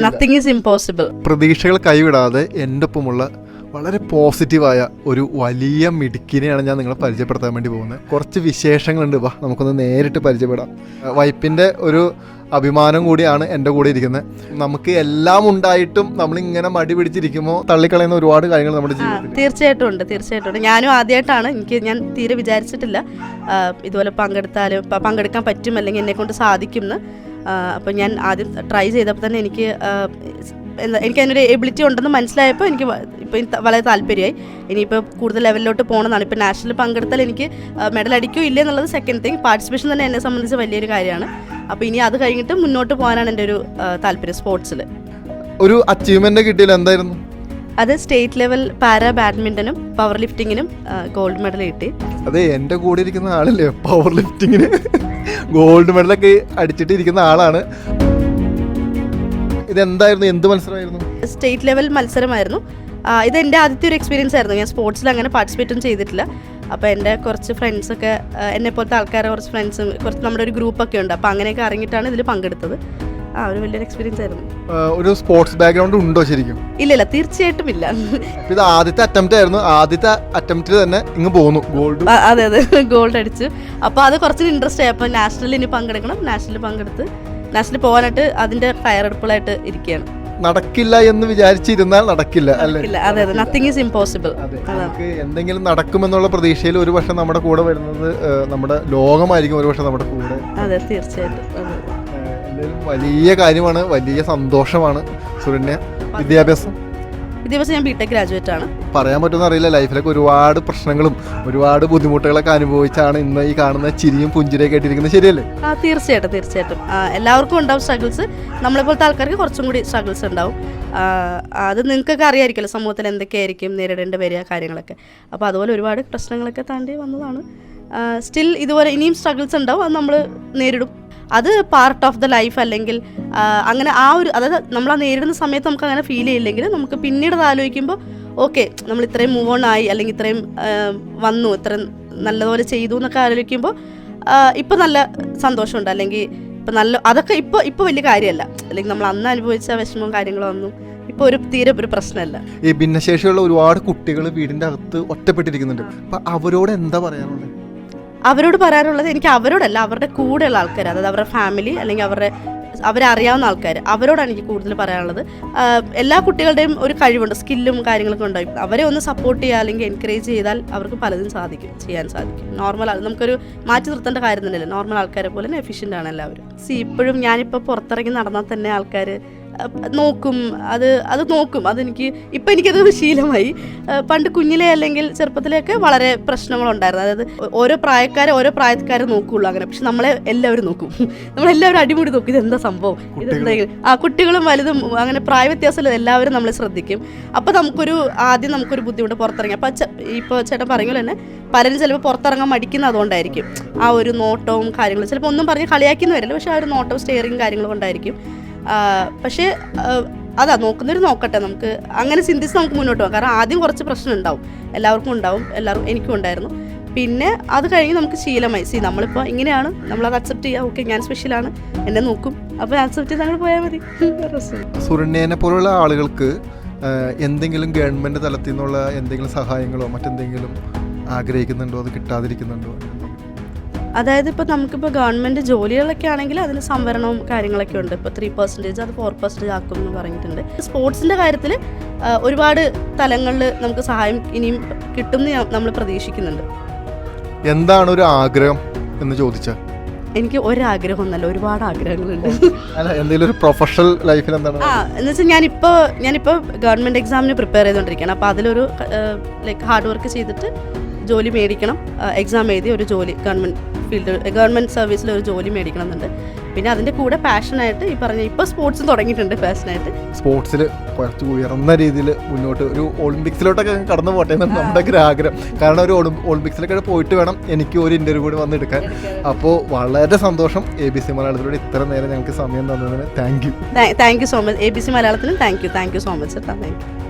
Nothing is impossible പ്രതീക്ഷകൾ കൈവിടാതെ എന്റെ ഒപ്പമുള്ള വളരെ പോസിറ്റീവായ ഒരു വലിയ മിടുക്കിനെയാണ് ഞാൻ നിങ്ങളെ പരിചയപ്പെടുത്താൻ വേണ്ടി പോകുന്നത്. കുറച്ച് വിശേഷങ്ങളുണ്ട്. വാ നമുക്കൊന്ന് നേരിട്ട് പരിചയപ്പെടാം. വൈപ്പിന്റെ ഒരു അഭിമാനം കൂടിയാണ് എന്റെ കൂടെ ഇരിക്കുന്നത്. നമുക്ക് എല്ലാം ഉണ്ടായിട്ടും നമ്മളിങ്ങനെ മടി പിടിച്ചിരിക്കുമ്പോൾ തള്ളിക്കളയുന്ന ഒരുപാട് കാര്യങ്ങൾ നമ്മുടെ ജീവിതത്തിൽ. തീർച്ചയായിട്ടും ഉണ്ട് തീർച്ചയായിട്ടും ഉണ്ട്. ഞാനും ആദ്യമായിട്ടാണ്. എനിക്ക് ഞാൻ തീരെ വിചാരിച്ചിട്ടില്ല ഇതുപോലെ പങ്കെടുത്താലും പങ്കെടുക്കാൻ പറ്റും അല്ലെങ്കിൽ എന്നെ കൊണ്ട് സാധിക്കും എന്ന് അപ്പം ഞാൻ ആദ്യം ട്രൈ ചെയ്തപ്പോൾ തന്നെ എനിക്ക് എന്താ എനിക്ക് അതിനൊരു എബിലിറ്റി ഉണ്ടെന്ന് മനസ്സിലായപ്പോൾ എനിക്ക് ഇപ്പം വളരെ താല്പര്യമായി. ഇനിയിപ്പോൾ കൂടുതൽ ലെവലിലോട്ട് പോകണമെന്നാണ്. ഇപ്പോൾ നാഷണൽ പങ്കെടുത്താൽ എനിക്ക് മെഡൽ അടിക്കോ ഇല്ല എന്നുള്ളത് സെക്കൻഡ് തിങ് പാർട്ടിസിപ്പേഷൻ തന്നെ എന്നെ സംബന്ധിച്ച് വലിയൊരു കാര്യമാണ്. അപ്പോൾ ഇനി അത് കഴിഞ്ഞിട്ട് മുന്നോട്ട് പോകാനാണ് എന്റെ ഒരു താല്പര്യം സ്പോർട്സിൽ ഒരു അച്ചീവ്മെന്റ് കിട്ടിയില്ല എന്തായിരുന്നു? അത് സ്റ്റേറ്റ് ലെവൽ പാര ബാഡ്മിന്റനും പവർ ലിഫ്റ്റിങ്ങിനും ഗോൾഡ് മെഡൽ കിട്ടി. അതെ എന്റെ കൂടെ ഇരിക്കുന്ന ആളല്ലേ പവർ ലിഫ്റ്റിങ്ങിന് ഗോൾഡ് മെഡലൊക്കെ അടിച്ചിട്ട് ഇരിക്കുന്ന ആളാണ്. ഇതെന്തായിരുന്നു? എന്ത് മത്സരമായിരുന്നു? State level മത്സരമായിരുന്നു. ഇത് എന്റെ ആദ്യത്തെ ഒരു എക്സ്പീരിയൻസ് ആയിരുന്നു. ഞാൻ സ്പോർട്സിൽ അങ്ങനെ പാർട്ടിസിപ്പേറ്റ് ഒന്നും ചെയ്തിട്ടില്ല. അപ്പോൾ എന്റെ കുറച്ച് ഫ്രണ്ട്സൊക്കെ എന്നെ പോലത്തെ ആൾക്കാരെ കുറച്ച് ഫ്രണ്ട്സും കുറച്ച് നമ്മുടെ ഒരു ഗ്രൂപ്പൊക്കെ ഉണ്ട്. അപ്പോൾ അങ്ങനെയൊക്കെ അറിഞ്ഞിട്ടാണ് ഇതിൽ പങ്കെടുത്തത്. ആ ഒരു വലിയൊരു എക്സ്പീരിയൻസ് ആയിരുന്നു. ഒരു സ്പോർട്സ് ബാക്ക്ഗ്രൗണ്ട് ഉണ്ടോ ശരിക്കും? ഇല്ല ഇല്ല തീർച്ചയായിട്ടും ഇല്ല. ഇത് ആദ്യത്തെ അറ്റംപ്റ്റ് ആയിരുന്നു. ആദ്യത്തെ അറ്റംപ്റ്റിൽ തന്നെ ഇങ്ങ് പോന്നു. ഗോൾഡ് അതെ അതെ. ഗോൾഡ് അടിച്ചു. അപ്പോൾ അത് കുറച്ച് ഇൻട്രസ്റ്റ് ആയി. അപ്പോൾ നാഷണലിൽ ഇനി പങ്കെടുക്കണം. നാഷണലിൽ പങ്കെടുത്ത് നാഷണലിൽ പോകാനായിട്ട് അതിന്റെ തയ്യാറെടുപ്പുകളായിട്ട് ഇരിക്കുകയാണ്. നടക്കില്ല എന്ന് വിചാരിച്ചിരുന്നാൽ നടക്കില്ല അല്ലേ? അതെ നത്തിങ് ഈസ് ഇമ്പോസിബിൾ നമുക്ക് എന്തെങ്കിലും നടക്കുമെന്നുള്ള പ്രതീക്ഷയിൽ ഒരുപക്ഷെ നമ്മുടെ കൂടെ വരുന്നത് നമ്മുടെ ലോകമായിരിക്കും ഒരുപക്ഷെ നമ്മുടെ കൂടെ. അതെ തീർച്ചയായിട്ടും. വലിയ കാര്യമാണ് വലിയ സന്തോഷമാണ്. സുരണ്യ വിദ്യാഭ്യാസം? വിദ്യാഭ്യാസം ഞാൻ ബിടെക് ഗ്രാജുവേറ്റ് ആണ്. പറയാൻ പറ്റുന്ന അറിയില്ല. ലൈഫിലൊക്കെ ഒരുപാട് പ്രശ്നങ്ങളും ഒരുപാട് ബുദ്ധിമുട്ടുകളൊക്കെ അനുഭവിച്ചാണ് ഇന്ന് ഈ കാണുന്ന ചിരിയും പുഞ്ചിരിയൊക്കെ ആയിട്ടിരിക്കുന്നത് ശരിയല്ലേ? ആ തീർച്ചയായിട്ടും തീർച്ചയായിട്ടും. എല്ലാവർക്കും ഉണ്ടാവും സ്ട്രഗിൾസ് നമ്മളെപ്പോലത്തെ ആൾക്കാർക്ക് കുറച്ചും കൂടി സ്ട്രഗിൾസ് ഉണ്ടാവും. അത് നിങ്ങൾക്കൊക്കെ അറിയായിരിക്കുമല്ലോ സമൂഹത്തിൽ എന്തൊക്കെയായിരിക്കും നേരിടേണ്ടി വരിക കാര്യങ്ങളൊക്കെ. അപ്പോൾ അതുപോലെ ഒരുപാട് പ്രശ്നങ്ങളൊക്കെ താണ്ടി വന്നതാണ്. സ്റ്റിൽ ഇതുപോലെ ഇനിയും സ്ട്രഗിൾസ് ഉണ്ടാവും. അത് നമ്മൾ നേരിടും. അത് പാർട്ട് ഓഫ് ദ ലൈഫ് അല്ലെങ്കിൽ അങ്ങനെ ആ ഒരു അതായത് നമ്മൾ ആ നേരിടുന്ന സമയത്ത് നമുക്ക് അങ്ങനെ ഫീൽ ചെയ്യില്ലെങ്കിൽ നമുക്ക് പിന്നീട് അത് ആലോചിക്കുമ്പോൾ ഓക്കെ നമ്മൾ ഇത്രയും മൂവ് ഓൺ ആയി അല്ലെങ്കിൽ ഇത്രയും വന്നു ഇത്രയും നല്ലതുപോലെ ചെയ്തു എന്നൊക്കെ ആലോചിക്കുമ്പോൾ ഇപ്പം നല്ല സന്തോഷമുണ്ട്. അല്ലെങ്കിൽ ഇപ്പം നല്ല അതൊക്കെ ഇപ്പോൾ ഇപ്പോൾ വലിയ കാര്യമല്ല. അല്ലെങ്കിൽ നമ്മൾ അന്ന് അനുഭവിച്ച വിഷമവും കാര്യങ്ങളും ഒന്നും ഇപ്പോൾ ഒരു തീരെ ഒരു പ്രശ്നമല്ല. ഈ ഭിന്നശേഷിയുള്ള ഒരുപാട് കുട്ടികൾ വീടിന്റെ അകത്ത് ഒറ്റപ്പെട്ടിരിക്കുന്നുണ്ട്. അപ്പൊ അവരോട് എന്താ പറയാനുള്ളത്? അവരോട് പറയാനുള്ളത് എനിക്ക് അവരോടല്ല അവരുടെ കൂടെയുള്ള ആൾക്കാർ അതായത് അവരുടെ ഫാമിലി അല്ലെങ്കിൽ അവരുടെ അവരറിയാവുന്ന ആൾക്കാർ അവരോടാണ് എനിക്ക് കൂടുതൽ പറയാനുള്ളത്. എല്ലാ കുട്ടികളുടെയും ഒരു കഴിവുണ്ട് സ്കില്ലും കാര്യങ്ങളൊക്കെ ഉണ്ടാവും. അവരെ ഒന്ന് സപ്പോർട്ട് ചെയ്യുക അല്ലെങ്കിൽ എൻകറേജ് ചെയ്താൽ അവർക്ക് പലതും സാധിക്കും ചെയ്യാൻ സാധിക്കും. നോർമൽ നമുക്കൊരു മാറ്റി നിർത്തേണ്ട കാര്യം തന്നെയല്ലേ? നോർമൽ ആൾക്കാരെ പോലെ തന്നെ എഫിഷ്യന്റ് ആണ് എല്ലാവരും. സി ഇപ്പോഴും ഞാനിപ്പോൾ പുറത്തിറങ്ങി നടന്നാൽ തന്നെ ആൾക്കാർ നോക്കും. അത് അത് നോക്കും. അതെനിക്ക് ഇപ്പം എനിക്കത് ശീലമായി. പണ്ട് കുഞ്ഞിലെ അല്ലെങ്കിൽ ചെറുപ്പത്തിലെയൊക്കെ വളരെ പ്രശ്നങ്ങളുണ്ടായിരുന്നു. അതായത് ഓരോ പ്രായക്കാരെ ഓരോ പ്രായക്കാരെ നോക്കുള്ളൂ അങ്ങനെ. പക്ഷെ നമ്മളെ എല്ലാവരും നോക്കും. നമ്മളെല്ലാവരും അടിമുടി നോക്കും. ഇതെന്താ സംഭവം? ഇതെന്തെങ്കിലും ഇത്? ആ കുട്ടികളും വലുതും അങ്ങനെ പ്രായ വ്യത്യാസമില്ല എല്ലാവരും നമ്മളെ ശ്രദ്ധിക്കും. അപ്പോൾ നമുക്കൊരു ആദ്യം നമുക്കൊരു ബുദ്ധിമുട്ട് പുറത്തിറങ്ങി. അപ്പോൾ ഇപ്പോൾ ചേട്ടൻ പറഞ്ഞല്ലോ തന്നെ പലരും ചിലപ്പോൾ പുറത്തിറങ്ങാൻ മടിക്കുന്ന അതുകൊണ്ടായിരിക്കും. ആ ഒരു നോട്ടവും കാര്യങ്ങളും. ചിലപ്പോൾ ഒന്നും പറഞ്ഞ് കളിയാക്കിയെന്ന് വരില്ല. പക്ഷെ ആ ഒരു നോട്ടവും സ്റ്റെയറിങ് കാര്യങ്ങളും കൊണ്ടായിരിക്കും. പക്ഷേ അതാ നോക്കുന്നവർ നോക്കട്ടെ നമുക്ക്. അങ്ങനെ ചിന്തിച്ച് നമുക്ക് മുന്നോട്ട് പോകാം. കാരണം ആദ്യം കുറച്ച് പ്രശ്നം ഉണ്ടാവും. എല്ലാവർക്കും ഉണ്ടാവും. എല്ലാവരും എനിക്കും ഉണ്ടായിരുന്നു. പിന്നെ അത് കഴിഞ്ഞ് നമുക്ക് ശീലമായി. സി നമ്മളിപ്പോൾ ഇങ്ങനെയാണ്. നമ്മളത് അക്സെപ്റ്റ് ചെയ്യുക ഓക്കെ ഞാൻ സ്പെഷ്യലാണ് എന്നെ നോക്കും. അപ്പോൾ അക്സെപ്റ്റ് ചെയ്ത് അങ്ങനെ പോയാൽ മതി. സുരണ്യനെ പോലുള്ള ആളുകൾക്ക് എന്തെങ്കിലും ഗവൺമെന്റ് തലത്തിൽ നിന്നുള്ള എന്തെങ്കിലും സഹായങ്ങളോ മറ്റെന്തെങ്കിലും ആഗ്രഹിക്കുന്നുണ്ടോ? അത് കിട്ടാതിരിക്കുന്നുണ്ടോ? അതായത് ഇപ്പോൾ നമുക്കിപ്പോൾ ഗവൺമെന്റ് ജോലികളൊക്കെ ആണെങ്കിൽ അതിന് സംവരണവും കാര്യങ്ങളൊക്കെ ഉണ്ട്. ഇപ്പോൾ ത്രീ പെർസെന്റേജ് അത് ഫോർ പെർസെന്റേജ് ആക്കും എന്ന് പറഞ്ഞിട്ടുണ്ട്. സ്പോർട്സിന്റെ കാര്യത്തിൽ ഒരുപാട് തലങ്ങളിൽ നമുക്ക് സഹായം ഇനിയും കിട്ടുമെന്ന് നമ്മൾ പ്രതീക്ഷിക്കുന്നുണ്ട്. എന്താണ് ഒരു ആഗ്രഹം എന്ന് ചോദിച്ചാൽ എനിക്ക് ഒരാഗ്രഹം ഒന്നല്ല ഒരുപാട് ആഗ്രഹങ്ങളുണ്ട്. എന്തെങ്കിലും ഒരു പ്രൊഫഷണൽ ലൈഫിൽ എന്താണ്? ആ എന്ന് വെച്ചാൽ ഞാനിപ്പോൾ ഞാനിപ്പോൾ ഗവൺമെന്റ് എക്സാമിന് പ്രിപ്പയർ ചെയ്തുകൊണ്ടിരിക്കുകയാണ് അപ്പോൾ അതിലൊരു ലൈക്ക് ഹാർഡ് വർക്ക് ചെയ്തിട്ട് ജോലി മേടിക്കണം. എക്സാം എഴുതി ഒരു ജോലി ഗവൺമെന്റ് ഫീൽഡ് ഗവൺമെന്റ് സർവീസിൽ ഒരു ജോലി മേടിക്കണം എന്നുണ്ട് പിന്നെ അതിന്റെ കൂടെ പാഷനായിട്ട് ഈ പറഞ്ഞ ഇപ്പോൾ സ്പോർട്സ് തുടങ്ങിയിട്ടുണ്ട് പാഷനായിട്ട്. സ്പോർട്സിൽ കുറച്ച് ഉയർന്ന രീതിയിൽ മുന്നോട്ട് ഒരു ഒളിമ്പിക്സിലോട്ടൊക്കെ കടന്നു പോട്ടെ എന്നാണ് നമ്മുടെ ഒക്കെ ആഗ്രഹം കാരണം ഒരു ഒളിമ്പ് ഒളിമ്പിക്സിലൊക്കെ പോയിട്ട് വേണം എനിക്ക് ഒരു ഇന്റർവ്യൂ കൂടി വന്നെടുക്കാൻ അപ്പോൾ വളരെ സന്തോഷം എ ബി സി മലയാളത്തിലൂടെ ഇത്ര നേരം ഞങ്ങൾക്ക് സമയം തന്നതിന്. Thank you thank you so much. A B C മലയാളത്തിനും thank you. Thank you so much. Thank you.